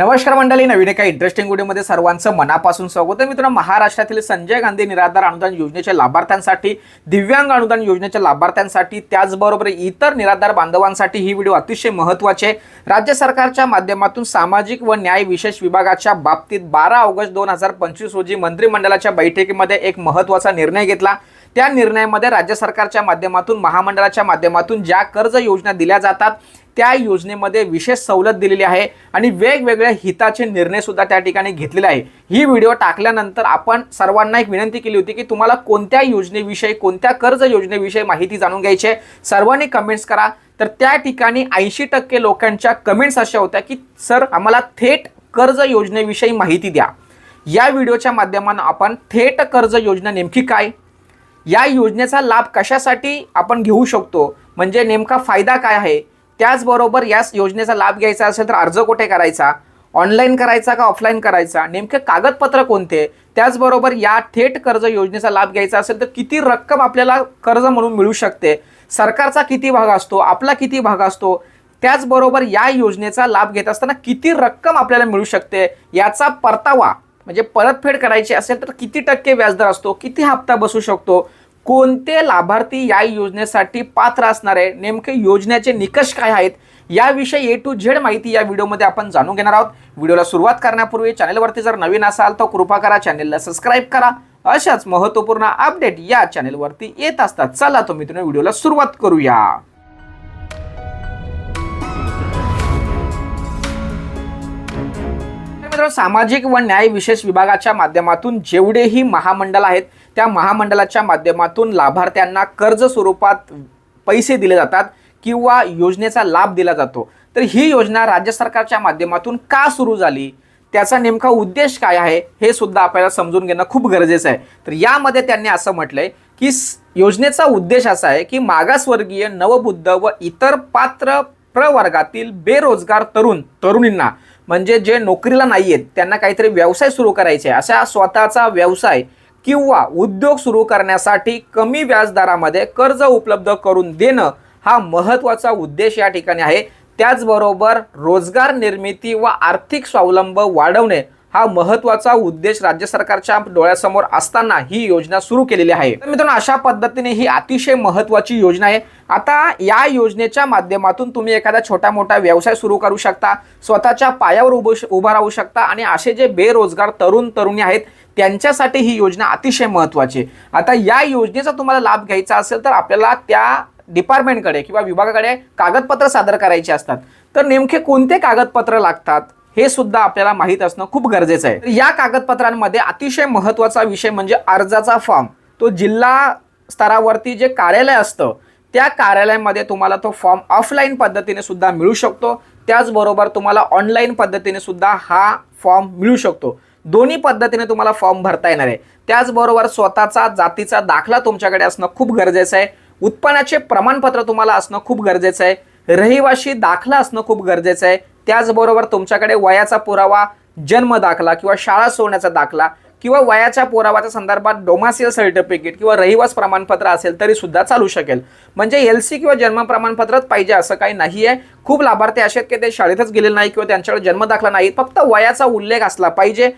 नमस्कार मंडळी नवीन एका इंटरेस्टिंग व्हिडिओमध्ये सर्वांचं मनापासून स्वागत आहे मित्रांनो महाराष्ट्रातील संजय गांधी निराधार अनुदान योजनेच्या लाभार्थ्यांसाठी दिव्यांग अनुदान योजनेच्या लाभार्थ्यांसाठी त्याचबरोबर इतर निराधार बांधवांसाठी ही व्हिडिओ अतिशय महत्त्वाचे आहे. राज्य सरकारच्या माध्यमातून सामाजिक व न्याय विशेष विभागाच्या बाबतीत बारा ऑगस्ट दोन हजार पंचवीस रोजी मंत्रिमंडळाच्या बैठकीमध्ये एक महत्त्वाचा निर्णय घेतला त्या निर्णयामध्ये राज्य सरकारच्या माध्यमातून महामंडळाच्या माध्यमातून ज्या कर्ज योजना दिल्या जातात त्या योजनेमध्ये विशेष सवलत दिलेली आहे आणि वेगवेगळ्या हिताचे निर्णय सुद्धा त्या ठिकाणी घेतलेले आहे. ही व्हिडिओ टाकल्यानंतर आपण सर्वांना एक विनंती केली होती की तुम्हाला कोणत्या योजनेविषयी कोणत्या कर्ज योजनेविषयी माहिती जाणून घ्यायची आहे सर्वांनी कमेंट्स करा. तर त्या ठिकाणी ऐंशी टक्के लोकांच्या कमेंट्स अशा होत्या की सर आम्हाला थेट कर्ज योजनेविषयी माहिती द्या. या व्हिडिओच्या माध्यमानं आपण थेट कर्ज योजना नेमकी काय या योजनेचा लाभ कशासाठी आपण घेऊ शकतो? म्हणजे नेमका फायदा काय आहे? त्याचबरोबर या योजनेचा लाभ घ्यायचा असेल तर अर्ज कुठे करायचा? ऑनलाईन करायचा का ऑफलाईन करायचा? नेमके कागदपत्र कोणते? त्याचबरोबर या थेट कर्ज योजनेचा लाभ घ्यायचा असेल तर किती रक्कम आपल्याला कर्ज म्हणून मिळू शकते? सरकारचा किती भाग असतो? आपला किती भाग असतो? त्याचबरोबर या योजनेचा लाभ घेत असताना किती रक्कम आपल्याला मिळू शकते? याचा परतावा म्हणजे परतफेड करायची असेल तर किती टक्के व्याजदर असतो किती हप्ता बसू शकतो कोणते लाभार्थी या योजनेसाठी पात्र असणार आहे नेमके योजनेचे निकष काय आहेत याविषयी ए टू झेड माहिती या व्हिडिओमध्ये आपण जाणून घेणार आहोत. व्हिडिओला सुरुवात करण्यापूर्वी चॅनलवरती जर नवीन असाल तर कृपा करा चॅनलला सबस्क्राईब करा. अशाच महत्त्वपूर्ण अपडेट या चॅनलवरती येत असतात. चला तो मित्रांनो व्हिडिओला सुरुवात करूया. मित्रांनो सामाजिक व न्याय विशेष विभागाच्या माध्यमातून जेवढेही महामंडळ आहेत त्या महामंडळाच्या माध्यमातून लाभार्थ्यांना कर्ज स्वरूपात पैसे दिले जातात किंवा योजनेचा लाभ दिला जातो. तर ही योजना राज्य सरकारच्या माध्यमातून का सुरू झाली? त्याचा नेमका उद्देश काय आहे हे सुद्धा आपल्याला समजून घेणं खूप गरजेचं आहे. तर यामध्ये त्यांनी असं म्हटलंय की योजनेचा उद्देश असा आहे की मागासवर्गीय नवबुद्ध व इतर पात्र प्रवर्गातील बेरोजगार तरुण तरुणींना म्हणजे जे नोकरीला नाही आहेत त्यांना काहीतरी व्यवसाय सुरू करायचे आहे. अशा स्वतःचा व्यवसाय किंवा उद्योग सुरू करण्यासाठी कमी व्याजदरामध्ये कर्ज उपलब्ध करून देणं हा महत्त्वाचा उद्देश या ठिकाणी आहे. त्याचबरोबर रोजगार निर्मिती व आर्थिक स्वावलंब वाढवणे हा महत्त्वाचा उद्देश राज्य सरकारच्या डोळ्यासमोर असताना ही योजना सुरू केलेली आहे. तर मित्रांनो अशा पद्धतीने ही अतिशय महत्त्वाची योजना आहे. आता या योजनेच्या माध्यमातून तुम्ही एखादा छोटा मोठा व्यवसाय सुरू करू शकता स्वतःच्या पायावर उभं उभा राहू शकता आणि असे जे बेरोजगार तरुण तरुणी आहेत त्यांच्यासाठी ही योजना अतिशय महत्त्वाची आहे. आता या योजनेचा तुम्हाला लाभ घ्यायचा असेल तर आपल्याला त्या डिपार्टमेंटकडे किंवा विभागाकडे कागदपत्र सादर करायची असतात. तर नेमके कोणते कागदपत्र लागतात? हे सुद्धा आपल्याला माहीत असणं खूप गरजेचं आहे. तर या कागदपत्रांमध्ये अतिशय महत्त्वाचा विषय म्हणजे अर्जाचा फॉर्म तो जिल्हा स्तरावरती जे कार्यालय असतं त्या कार्यालयामध्ये तुम्हाला तो फॉर्म ऑफलाईन पद्धतीने सुद्धा मिळू शकतो. त्याचबरोबर तुम्हाला ऑनलाईन पद्धतीने सुद्धा हा फॉर्म मिळू शकतो. दोन्ही पद्धतीने तुम्हाला फॉर्म भरता येणार आहे. त्याचबरोबर स्वतःचा जातीचा दाखला तुमच्याकडे असणं खूप गरजेचं आहे. उत्पन्नाचे प्रमाणपत्र तुम्हाला असणं खूप गरजेचं आहे. रहिवाशी दाखला असणं खूप गरजेचं आहे. त्याचबरोबर तुमच्याकडे वयाचा पुरावा जन्म दाखला किंवा शाळा सोडण्याचा दाखला किंवा वयाच्या पुराव्याच्या संदर्भात डोमासियल सर्टिफिकेट किंवा रहिवास प्रमाणपत्र असेल तरी सुद्धा चालू शकेल. म्हणजे एल सी किंवा जन्म प्रमाणपत्रच पाहिजे असं काही नाही आहे खूप लाभार्थी असे आहेत की ते शाळेतच गेले नाही किंवा त्यांच्याकडे जन्म दाखला नाही फक्त वयाचा उल्लेख असला पाहिजे.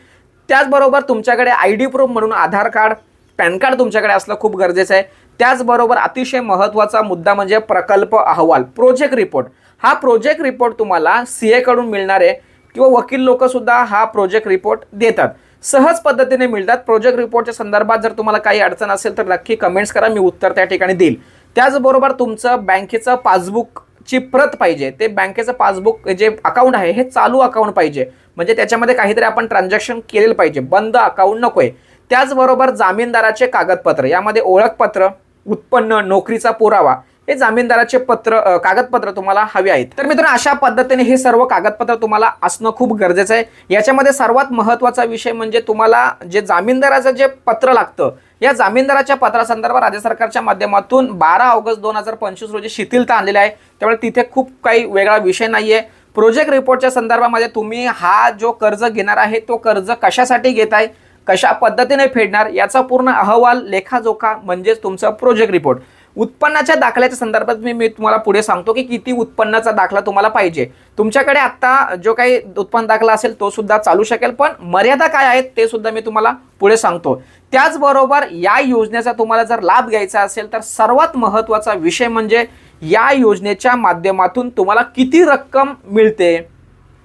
त्याचबरोबर तुमच्याकडे आय डी प्रूफ म्हणून आधार कार्ड पॅन कार्ड तुमच्याकडे असलं खूप गरजेचं आहे. त्याचबरोबर अतिशय महत्त्वाचा मुद्दा म्हणजे प्रकल्प अहवाल प्रोजेक्ट रिपोर्ट हा प्रोजेक्ट रिपोर्ट तुम्हाला सी एकडून मिळणार आहे किंवा वकील लोक सुद्धा हा प्रोजेक्ट रिपोर्ट देतात. सहज पद्धतीने मिळतात. प्रोजेक्ट रिपोर्टच्या संदर्भात जर तुम्हाला काही अडचण असेल तर नक्की कमेंट्स करा. मी उत्तर त्या ठिकाणी देईल. त्याचबरोबर तुमचं बँकेचं पासबुकची प्रत पाहिजे. ते बँकेचं पासबुक जे अकाउंट आहे हे चालू अकाउंट पाहिजे. म्हणजे त्याच्यामध्ये काहीतरी आपण ट्रान्झॅक्शन केलेलं पाहिजे. बंद अकाउंट नको आहे त्याचबरोबर जामीनदाराचे कागदपत्र. यामध्ये ओळखपत्र उत्पन्न नोकरीचा पुरावा हे जामीनदाराचे पत्र कागदपत्र तुम्हाला हवे आहेत. तर मित्रांनो अशा पद्धतीने हे सर्व कागदपत्र तुम्हाला असणं खूप गरजेचं आहे. याच्यामध्ये सर्वात महत्त्वाचा विषय म्हणजे तुम्हाला जे जामीनदाराचं जे पत्र लागतं या जामीनदाराच्या पत्रासंदर्भात राज्य सरकारच्या माध्यमातून बारा ऑगस्ट दोन हजार पंचवीस रोजी शिथिलता आणलेली आहे. त्यामुळे तिथे खूप काही वेगळा विषय नाही आहे प्रोजेक्ट रिपोर्टच्या संदर्भामध्ये तुम्ही हा जो कर्ज घेणार आहे तो कर्ज कशासाठी घेत आहे कशा पद्धतीने फेडणार याचा पूर्ण अहवाल लेखाजोखा म्हणजेच तुमचं प्रोजेक्ट रिपोर्ट. उत्पन्नाच्या दाखल्याच्या संदर्भात मी मी तुम्हाला पुढे सांगतो की किती उत्पन्नाचा दाखला तुम्हाला पाहिजे. तुमच्याकडे आत्ता जो काही उत्पन्न दाखला असेल तो सुद्धा चालू शकेल पण मर्यादा काय आहेत ते सुद्धा मी तुम्हाला पुढे सांगतो. त्याचबरोबर या योजनेचा तुम्हाला जर लाभ घ्यायचा असेल तर सर्वात महत्त्वाचा विषय म्हणजे या योजनेच्या माध्यमातून तुम्हाला किती रक्कम मिळते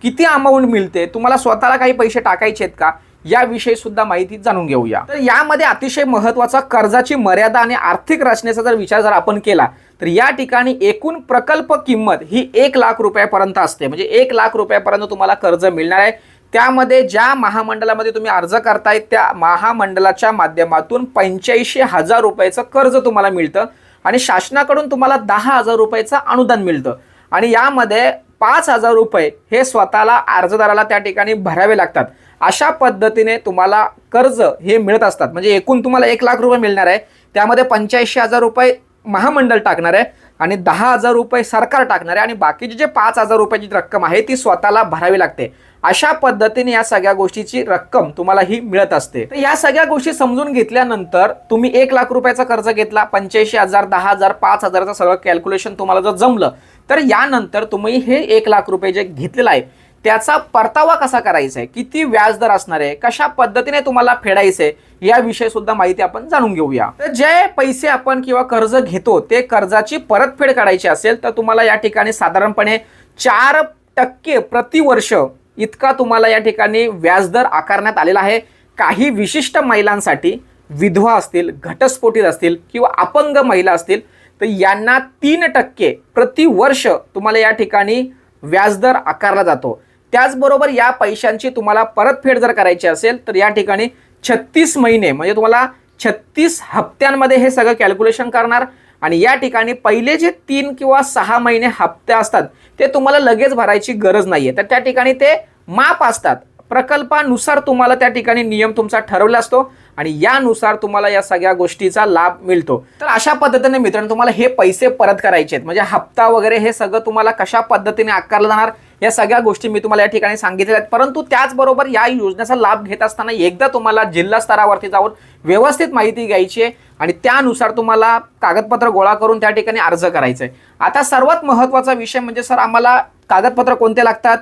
किती अमाऊंट मिळते तुम्हाला स्वतःला काही पैसे टाकायचे आहेत का? याविषयी सुद्धा माहिती जाणून घेऊया. तर यामध्ये अतिशय महत्त्वाचा कर्जाची मर्यादा आणि आर्थिक रचनेचा जर विचार जर आपण केला तर या ठिकाणी एकूण प्रकल्प किंमत ही एक लाख रुपयापर्यंत असते. म्हणजे एक लाख रुपयापर्यंत तुम्हाला कर्ज मिळणार आहे. त्यामध्ये ज्या महामंडळामध्ये तुम्ही अर्ज करताय त्या महामंडळाच्या माध्यमातून पंच्याऐंशी हजार रुपयाचं कर्ज तुम्हाला मिळतं आणि शासनाकडून तुम्हाला दहा हजार रुपयाचं अनुदान मिळतं. आणि यामध्ये पाच हजार रुपये हे स्वतःला अर्जदाराला त्या ठिकाणी भरावे लागतात. अशा पद्धतीने तुम्हाला कर्ज हे मिळत असतात. म्हणजे एकूण तुम्हाला एक लाख रुपये मिळणार आहे. त्यामध्ये पंच्याऐंशी हजार रुपये महामंडळ टाकणार आहे आणि दहा हजार रुपये सरकार टाकणार आहे आणि बाकीचे जे पाच हजार रुपयाची रक्कम आहे ती स्वतःला भरावी लागते. अशा पद्धतीने या सगळ्या गोष्टीची रक्कम तुम्हाला ही मिळत असते. तर या सगळ्या गोष्टी समजून घेतल्यानंतर तुम्ही एक लाख रुपयाचा कर्ज घेतला पंच्याऐंशी हजार दहा हजार पाच हजारचं सगळं कॅल्क्युलेशन तुम्हाला जर जमलं तर यानंतर तुम्ही हे एक लाख रुपये जे घेतलेलं आहे त्याचा परतावा कसा करायचा आहे? किती व्याजदर असणार आहे? कशा पद्धतीने तुम्हाला फेडायचंय याविषयी सुद्धा माहिती आपण जाणून घेऊया. तर जे पैसे आपण किंवा कर्ज घेतो ते कर्जाची परतफेड करायची असेल तर तुम्हाला या ठिकाणी साधारणपणे चार टक्के प्रतिवर्ष इतका तुम्हाला या ठिकाणी व्याजदर आकारण्यात आलेला आहे. काही विशिष्ट महिलांसाठी विधवा असतील घटस्फोटित असतील किंवा अपंग महिला असतील तर यांना तीन टक्के प्रतिवर्ष तुम्हाला या ठिकाणी व्याजदर आकारला जातो. त्याचबरोबर या पैशांची तुम्हाला परतफेड जर करायची असेल तर या ठिकाणी छत्तीस महिने म्हणजे तुम्हाला छत्तीस हप्त्यांमध्ये हे सगळं कॅल्क्युलेशन करणार. आणि या ठिकाणी पहिले जे तीन किंवा सहा महिने हप्ते असतात ते तुम्हाला लगेच भरायची गरज नाहीये. तर त्या ठिकाणी ते माप असतात. प्रकल्पानुसार तुम्हाला त्या ठिकाणी नियम तुमचा ठरवला असतो आणि यानुसार तुम्हाला या सगळ्या गोष्टीचा लाभ मिळतो. तर अशा पद्धतीने मित्रांनो तुम्हाला हे पैसे परत करायचे आहेत. म्हणजे हप्ता वगैरे हे सगळं तुम्हाला कशा पद्धतीने आकारलं जाणार या सगळ्या गोष्टी मी तुम्हाला या ठिकाणी सांगितलेल्या आहेत. परंतु त्याचबरोबर या योजनेचा लाभ घेत असताना एकदा तुम्हाला जिल्हा स्तरावरती जाऊन व्यवस्थित माहिती घ्यायची आहे आणि त्यानुसार तुम्हाला कागदपत्र गोळा करून त्या ठिकाणी अर्ज करायचा आहे आता सर्वात महत्त्वाचा विषय म्हणजे सर आम्हाला कागदपत्र कोणते लागतात?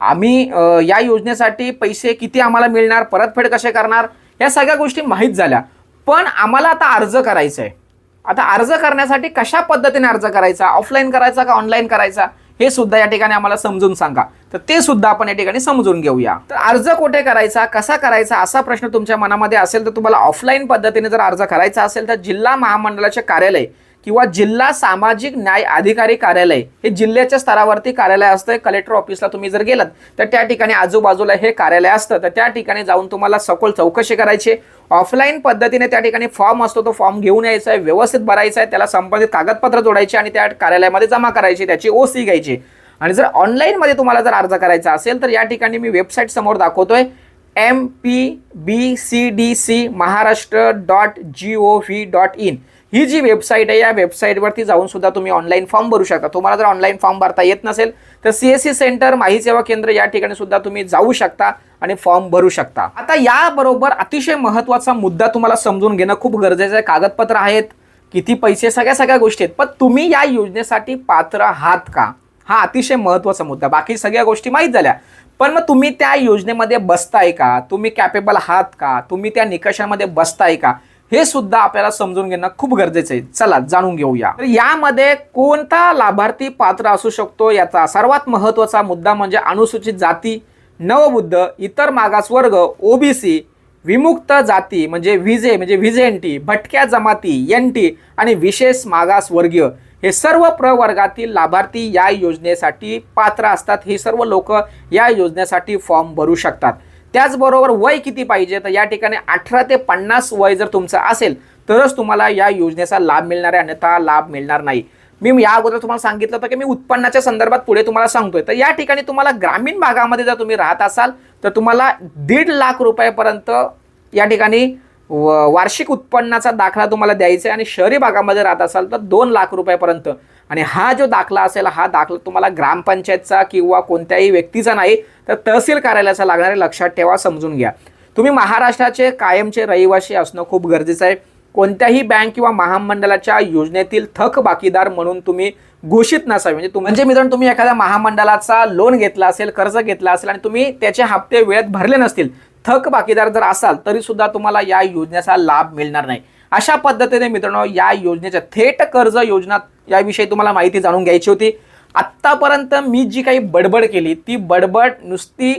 आम्ही या योजनेसाठी पैसे किती आम्हाला मिळणार परतफेड कसे करणार या सगळ्या गोष्टी माहीत झाल्या. पण आम्हाला आता अर्ज करायचा आहे. आता अर्ज करण्यासाठी कशा पद्धतीने अर्ज करायचा ऑफलाईन करायचा का ऑनलाईन करायचा हे सुद्धा या ठिकाणी आम्हाला समजून सांगा. तर ते सुद्धा आपण या ठिकाणी समजून घेऊया. तर अर्ज कुठे करायचा कसा करायचा असा प्रश्न तुमच्या मनामध्ये असेल तर तुम्हाला ऑफलाईन पद्धतीने जर अर्ज करायचा असेल तर जिल्हा महामंडळाचे कार्यालय किंवा जिल्हा सामाजिक न्याय अधिकारी कार्यालय हे जिल्ह्याच्या स्तरावरती कार्यालय असतं. कलेक्टर ऑफिसला तुम्ही जर गेलात तर त्या ठिकाणी आजूबाजूला हे कार्यालय असतं. तर त्या ठिकाणी जाऊन तुम्हाला सखोल चौकशी करायची. ऑफलाईन पद्धतीने त्या ठिकाणी फॉर्म असतो तो फॉर्म घेऊन यायचा आहे व्यवस्थित भरायचा आहे त्याला संबंधित कागदपत्र जोडायचे आणि त्या कार्यालयामध्ये जमा करायची त्याची ओसी घ्यायची. आणि जर ऑनलाईनमध्ये तुम्हाला जर अर्ज करायचा असेल तर या ठिकाणी मी वेबसाईट समोर दाखवतोय. M P B C D C Maharashtra dot G O V dot in ही जी वेबसाईट आहे या वेबसाईटवरती जाऊन सुद्धा तुम्ही ऑनलाईन फॉर्म भरू शकता. तुम्हाला जर ऑनलाईन फॉर्म भरता येत नसेल तर सी एस सी सेंटर माहिती सेवा केंद्र या ठिकाणी सुद्धा तुम्ही जाऊ शकता आणि फॉर्म भरू शकता. आता याबरोबर अतिशय महत्त्वाचा मुद्दा तुम्हाला समजून घेणं खूप गरजेचं आहे. कागदपत्र आहेत किती पैसे सगळ्या सगळ्या गोष्टी आहेत. पण तुम्ही या योजनेसाठी पात्र आहात का? हा अतिशय महत्त्वाचा मुद्दा. बाकी सगळ्या गोष्टी माहीत झाल्या. पण मग तुम्ही त्या योजनेमध्ये बसताय का? तुम्ही कॅपेबल आहात का? तुम्ही त्या निकषामध्ये बसताय का? हे सुद्धा आपल्याला समजून घेणं खूप गरजेचं आहे. चला जाणून घेऊया. तर यामध्ये कोणता लाभार्थी पात्र असू शकतो याचा सर्वात महत्त्वाचा मुद्दा म्हणजे अनुसूचित जाती नवबुद्ध इतर मागासवर्ग ओबीसी विमुक्त जाती म्हणजे व्हिजे म्हणजे व्हिजेंटी भटक्या जमाती एन टी आणि विशेष मागासवर्गीय. हे सर्व प्रवर्गातील लाभार्थी या योजनेसाठी पात्र असतात. हे सर्व लोक या योजनेसाठी फॉर्म भरू शकतात. त्याचबरोबर वय किती पाहिजे? तर या ठिकाणी अठरा ते पन्नास वय जर तुमचं असेल तरच तुम्हाला या योजनेचा लाभ मिळणार आहे. अन्यथा लाभ मिळणार नाही. मी या अगोदर तुम्हाला सांगितलं होतं की मी उत्पन्नाच्या संदर्भात पुढे तुम्हाला सांगतोय. तर या ठिकाणी तुम्हाला ग्रामीण भागामध्ये जर तुम्ही राहत असाल तर तुम्हाला दीड लाख रुपयापर्यंत या ठिकाणी व- वार्षिक उत्पन्नाचा दाखला तुम्हाला द्यायचा आहे. आणि शहरी भागामध्ये राहत असाल तर दोन लाख रुपयापर्यंत. आणि हा जो दाखला असेल हा दाखला तुम्हाला ग्रामपंचायतचा किंवा कोणत्याही व्यक्तीचा नाही तर तहसील कार्यालयाचा लागणार आहे. लक्षात ठेवा समजून घ्या. तुम्ही महाराष्ट्राचे कायमचे रहिवासी असणं खूप गरजेचं आहे. कोणत्याही बँक किंवा महामंडळाच्या योजनेतील थक बाकीदार म्हणून तुम्ही घोषित नसावे. म्हणजे तुम- म्हणजे मित्रांनो तुम्ही एखाद्या महामंडळाचा लोन घेतला असेल कर्ज घेतला असेल आणि तुम्ही त्याचे हप्ते वेळेत भरले नसतील थक बाकीदार जर असाल तरी सुद्धा तुम्हाला या योजनेचा लाभ मिळणार नाही. अशा पद्धतीने मित्रांनो या योजनेच्या थेट कर्ज योजना याविषयी तुम्हाला माहिती जाणून घ्यायची होती. आत्तापर्यंत मी जी काही बडबड केली ती बडबड नुसती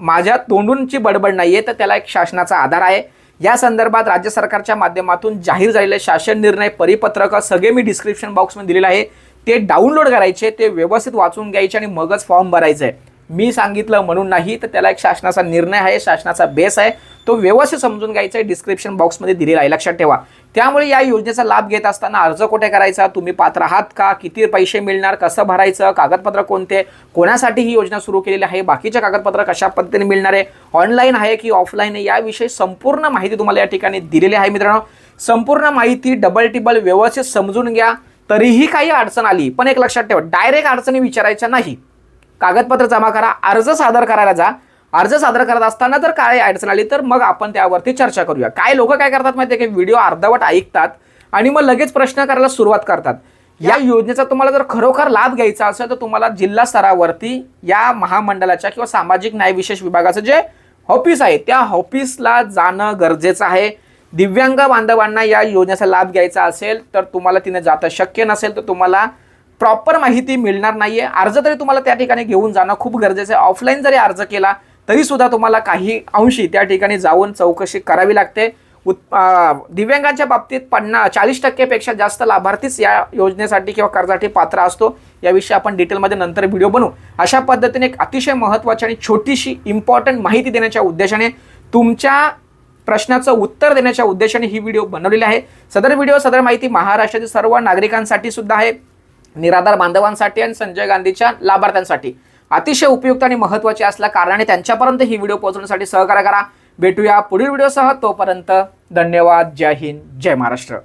माझ्या तोंडूनची बडबड नाही आहे तर त्याला एक शासनाचा आधार आहे. या संदर्भात राज्य सरकारच्या माध्यमातून जाहीर झालेले शासन निर्णय परिपत्रक सगळे मी डिस्क्रिप्शन बॉक्समध्ये दिलेलं आहे. ते डाउनलोड करायचे ते व्यवस्थित वाचून घ्यायचे आणि मगच फॉर्म भरायचं. आहे मी सांगितलं म्हणून नाही तर त्याला एक शासनाचा निर्णय आहे शासनाचा बेस आहे. तो व्यवस्थित समजून घ्यायचा आहे डिस्क्रिप्शन बॉक्समध्ये दिलेला आहे. लक्षात ठेवा. त्यामुळे या योजनेचा लाभ घेत असताना अर्ज कुठे करायचा तुम्ही पात्र आहात का किती पैसे मिळणार कसं भरायचं कागदपत्र कोणते कोणासाठी ही योजना सुरू केलेली आहे बाकीचे कागदपत्र कशा पद्धतीने मिळणार आहे ऑनलाईन आहे की ऑफलाईन आहे याविषयी संपूर्ण माहिती तुम्हाला या ठिकाणी दिलेली आहे मित्रांनो. संपूर्ण माहिती डबल टिबल व्यवस्थित समजून घ्या तरीही काही अडचण आली. पण एक लक्षात ठेवा डायरेक्ट अडचणी विचारायच्या नाही. कागदपत्र जमा करा अर्ज सादर करायला जा. अर्ज सादर करत असताना जर काय अडचण आली तर मग आपण त्यावरती चर्चा करूया. काय लोक काय करतात माहिती आहे की व्हिडिओ अर्धवट ऐकतात आणि मग लगेच प्रश्न करायला सुरुवात करतात. या योजनेचा तुम्हाला जर खरोखर लाभ घ्यायचा असेल तर तुम्हाला जिल्हा स्तरावरती या महामंडळाच्या किंवा सामाजिक न्याय विशेष विभागाचं जे ऑफिस आहे त्या ऑफिसला जाणं गरजेचं आहे. दिव्यांग बांधवांना या योजनेचा लाभ घ्यायचा असेल तर तुम्हाला तिने जाता शक्य नसेल तर तुम्हाला प्रॉपर माहिती मिळणार नाहीये. अर्ज तरी तुम्हाला त्या ठिकाणी घेऊन जाणं खूप गरजेचं आहे. ऑफलाईन जरी अर्ज केला तरी सुद्धा तुम्हाला काही अंशी त्या ठिकाणी जाऊन चौकशी करावी लागते. उत् दिव्यांगांच्या बाबतीत पन्ना चाळीस टक्केपेक्षा जास्त लाभार्थीच या योजनेसाठी किंवा कर्जासाठी पात्र असतो. याविषयी आपण डिटेलमध्ये नंतर व्हिडिओ बनवू. अशा पद्धतीने एक अतिशय महत्त्वाची आणि छोटीशी इम्पॉर्टंट माहिती देण्याच्या उद्देशाने तुमच्या प्रश्नाचं उत्तर देण्याच्या उद्देशाने ही व्हिडिओ बनवलेली आहे. सदर व्हिडिओ सदर माहिती महाराष्ट्रातील सर्व नागरिकांसाठी सुद्धा आहे. निराधार बांधवांसाठी आणि संजय गांधीच्या लाभार्थ्यांसाठी. अतिशय उपयुक्त आणि महत्त्वाची असल्या कारणाने त्यांच्यापर्यंत ही व्हिडिओ पोहोचवण्यासाठी सहकार्य करा. भेटूया पुढील व्हिडिओसह. तोपर्यंत धन्यवाद. जय हिंद. जय महाराष्ट्र.